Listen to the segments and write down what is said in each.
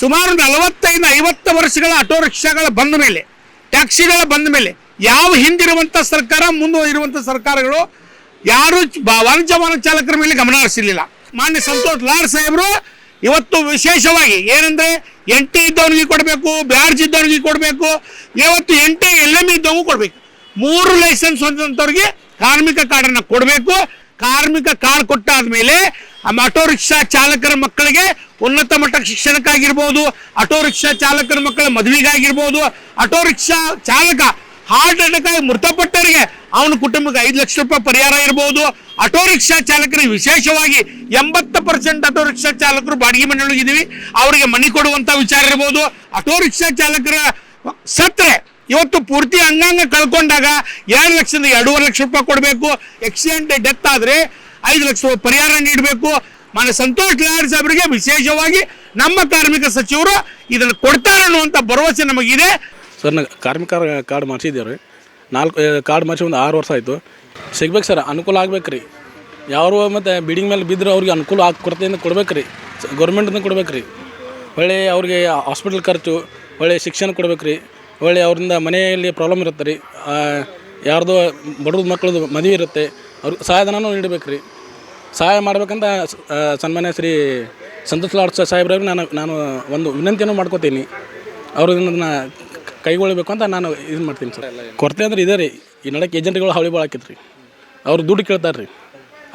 ಸುಮಾರು ನಲವತ್ತೈದು ಐವತ್ತು ವರ್ಷಗಳ ಆಟೋ ರಿಕ್ಷಾಗಳ ಬಂದ ಮೇಲೆ, ಟ್ಯಾಕ್ಸಿಗಳ ಬಂದ ಮೇಲೆ, ಯಾವ ಹಿಂದಿರುವಂಥ ಸರ್ಕಾರ, ಮುಂದೆ ಇರುವಂಥ ಸರ್ಕಾರಗಳು ಯಾರು ವಾಣಿಜ್ಯ ವಾಹನ ಚಾಲಕರ ಮೇಲೆ ಗಮನ ಹರಿಸಿರ್ಲಿಲ್ಲ. ಮಾನ್ಯ ಸಂತೋಷ್ ಲಾಡ್ ಸಾಹೇಬರು, ಇವತ್ತು ವಿಶೇಷವಾಗಿ ಏನಂದ್ರೆ ಎನ್ ಟಿ ಇದ್ದವನಿಗೆ ಕೊಡಬೇಕು ಬ್ಯಾಡ್ಜ್ ಇದ್ದವನಿಗೆ ಕೊಡಬೇಕು, ಇವತ್ತು ಎನ್ ಟಿ ಎಲ್ ಎಂ ಇದ್ದವನಿಗೂ ಕೊಡಬೇಕು. ಮೂರು ಲೈಸೆನ್ಸ್ ಹೊಂದಿದಂಥವ್ರಿಗೆ ಕಾರ್ಮಿಕ ಕಾರ್ಡನ್ನು ಕೊಡಬೇಕು ಕಾರ್ಮಿಕ ಕಾರ್ಡ್ ಕೊಟ್ಟಾದ್ಮೇಲೆ ಆಟೋ ರಿಕ್ಷಾ ಚಾಲಕರ ಮಕ್ಕಳಿಗೆ ಉನ್ನತ ಮಟ್ಟ ಶಿಕ್ಷಣಕ್ಕಾಗಿರ್ಬೋದು, ಆಟೋ ರಿಕ್ಷಾ ಚಾಲಕರ ಮಕ್ಕಳ ಮದುವೆಗಾಗಿರ್ಬೋದು, ಆಟೋ ರಿಕ್ಷಾ ಚಾಲಕ ಹಾರ್ಟ್ ಅಟ್ಯಾಕ್ ಮೃತಪಟ್ಟವರಿಗೆ ಅವನ ಕುಟುಂಬಕ್ಕೆ ಐದು ಲಕ್ಷ ರೂಪಾಯಿ ಪರಿಹಾರ ಇರ್ಬೋದು, ಆಟೋ ರಿಕ್ಷಾ ಚಾಲಕರಿಗೆ ವಿಶೇಷವಾಗಿ ಎಂಬತ್ತು ಪರ್ಸೆಂಟ್ ಆಟೋ ರಿಕ್ಷಾ ಚಾಲಕರು ಬಾಡಿಗೆ ಮನೆಯೊಳಗಿದ್ದೀವಿ, ಅವರಿಗೆ ಮನೆ ಕೊಡುವಂತ ವಿಚಾರ ಇರ್ಬೋದು, ಆಟೋ ರಿಕ್ಷಾ ಚಾಲಕರ ಸತ್ರೆ ಇವತ್ತು ಪೂರ್ತಿ ಅಂಗಾಂಗ ಕಳ್ಕೊಂಡಾಗ ಎರಡು ಲಕ್ಷದಿಂದ ಎರಡೂವರೆ ಲಕ್ಷ ರೂಪಾಯಿ ಕೊಡಬೇಕು. ಆಕ್ಸಿಡೆಂಟ್ ಡೆತ್ ಆದರೆ ಐದು ಲಕ್ಷ ಪರಿಹಾರ ನೀಡಬೇಕು. ಮಾನ್ಯ ಸಂತೋಷ್ ಲಾಡ್ ಸಾಹೇಬರಿಗೆ ವಿಶೇಷವಾಗಿ ನಮ್ಮ ಕಾರ್ಮಿಕ ಸಚಿವರು ಇದನ್ನು ಕೊಡ್ತಾರೆ ಅನ್ನುವಂಥ ಭರವಸೆ ನಮಗಿದೆ. ಸರ್, ನಾ ಕಾರ್ಮಿಕ ಕಾರ್ಡ್ ಮಾಡಿಸಿದ್ದೇವೆ ರೀ ನಾಲ್ಕು ಕಾರ್ಡ್ ಮಾಡಿಸಿ ಒಂದು ಆರು ವರ್ಷ ಆಯಿತು. ಸಿಗ್ಬೇಕು ಸರ್, ಅನುಕೂಲ ಆಗ್ಬೇಕು ರೀ ಯಾರು ಮತ್ತು ಬಿಡಿಂಗ್ ಮೇಲೆ ಬಿದ್ದರೆ ಅವ್ರಿಗೆ ಅನುಕೂಲ ಆಗಿ ಕೊರತೆಯಿಂದ ಕೊಡ್ಬೇಕು ರೀ ಗೌರ್ಮೆಂಟಿಂದ ಕೊಡ್ಬೇಕು ರೀ ಒಳ್ಳೆ ಅವ್ರಿಗೆ ಹಾಸ್ಪಿಟಲ್ ಖರ್ಚು, ಒಳ್ಳೆ ಶಿಕ್ಷಣ ಕೊಡ್ಬೇಕು ರೀ ಒಳ್ಳೆ ಅವರಿಂದ ಮನೆಯಲ್ಲಿ ಪ್ರಾಬ್ಲಮ್ ಇರುತ್ತೆ ರೀ. ಯಾರ್ದೋ ಬಡವ್ರ ಮಕ್ಕಳದು ಮದುವೆ ಇರುತ್ತೆ ಅವ್ರಿಗೆ ಸಹಾಯಧನನೂ ನೀಡಬೇಕು ರೀ ಸಹಾಯ ಮಾಡ್ಬೇಕಂತ ಸನ್ಮಾನ್ಯ ಶ್ರೀ ಸಂತೋಷ್ ಲಾಡ್ ಸಾಹೇಬ್ರಿಗೆ ನಾನು ನಾನು ಒಂದು ವಿನಂತಿಯನ್ನು ಮಾಡ್ಕೋತೀನಿ. ಅವರು ಇದನ್ನ ಕೈಗೊಳ್ಳಬೇಕು ಅಂತ ನಾನು ಇದು ಮಾಡ್ತೀನಿ ಸರ್. ಕೊರತೆ ಅಂದ್ರೆ ಇದೇ ರೀ. ಈ ನಡಕ್ಕೆ ಏಜೆಂಟ್ಗಳು ಹಾವಳಿ ಭಾಳ ಆಕೈತೆ ರೀ ಅವ್ರು ದುಡ್ಡು ಕೇಳ್ತಾರೆ ರೀ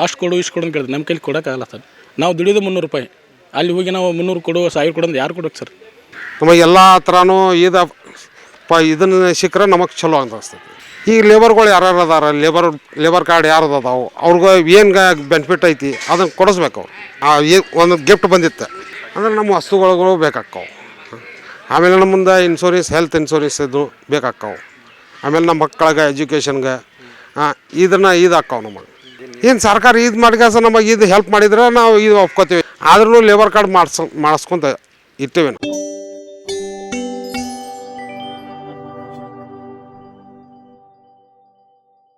ಅಷ್ಟು ಕೊಡು, ಇಷ್ಟು ಕೊಡು ಅಂತ ನಮ್ಮ ಕೈಲಿ ಕೊಡೋಕ್ಕಾಗಲ್ಲ ಸರ್. ನಾವು ದುಡಿಯೋದು ಮುನ್ನೂರು ರೂಪಾಯಿ. ಅಲ್ಲಿ ಹೋಗಿ ನಾವು ಮುನ್ನೂರು ಕೊಡು, ಸಾವಿರ ಕೊಡು ಅಂದ್ರೆ ಯಾರು ಕೊಡೋಕೆ ಸರ್. ನಮಗೆ ಎಲ್ಲ ಥರನೂ ಇದು ಇದನ್ನು ಸಿಕ್ಕರೆ ನಮಗೆ ಚಲೋ ಅಂತ ಅನಿಸ್ತೈತಿ ಈಗ ಲೇಬರ್ಗಳು ಯಾರ್ಯಾರು ಅದಾರ ಲೇಬರ್ ಲೇಬರ್ ಕಾರ್ಡ್ ಯಾರು ಅದಾವು, ಅವ್ರಿಗೆ ಏನು ಬೆನಿಫಿಟ್ ಐತಿ ಅದನ್ನು ಕೊಡಿಸ್ಬೇಕು ಅವ್ರು. ಆ ಒಂದು ಗಿಫ್ಟ್ ಬಂದಿತ್ತು. ಅಂದ್ರೆ ನಮ್ಮ ವಸ್ತುಗಳು ಬೇಕಾಕ್ಕವು ಆಮೇಲೆ ನಮ್ಮ ಮುಂದೆ ಇನ್ಶೂರೆನ್ಸ್ ಹೆಲ್ತ್ ಇನ್ಶೂರೆನ್ಸ್ ಇದು ಬೇಕಾಕ್ಕವು ಆಮೇಲೆ ನಮ್ಮ ಮಕ್ಕಳಿಗೆ ಎಜುಕೇಷನ್ಗೆ ಇದನ್ನ ಇದು ಹಾಕ್ಕವು ನಮಗೆ. ಏನು ಸರ್ಕಾರ ಇದು ಮಾಡಿಕಾಸ ನಮಗೆ ಇದು ಹೆಲ್ಪ್ ಮಾಡಿದ್ರೆ ನಾವು ಇದು ಒಪ್ಕೋತೀವಿ. ಆದ್ರೂ ಲೇಬರ್ ಕಾರ್ಡ್ ಮಾಡಿಸ್, ಮಾಡಿಸ್ಕೊಂತ ಇರ್ತೀವಿ ನಾವು.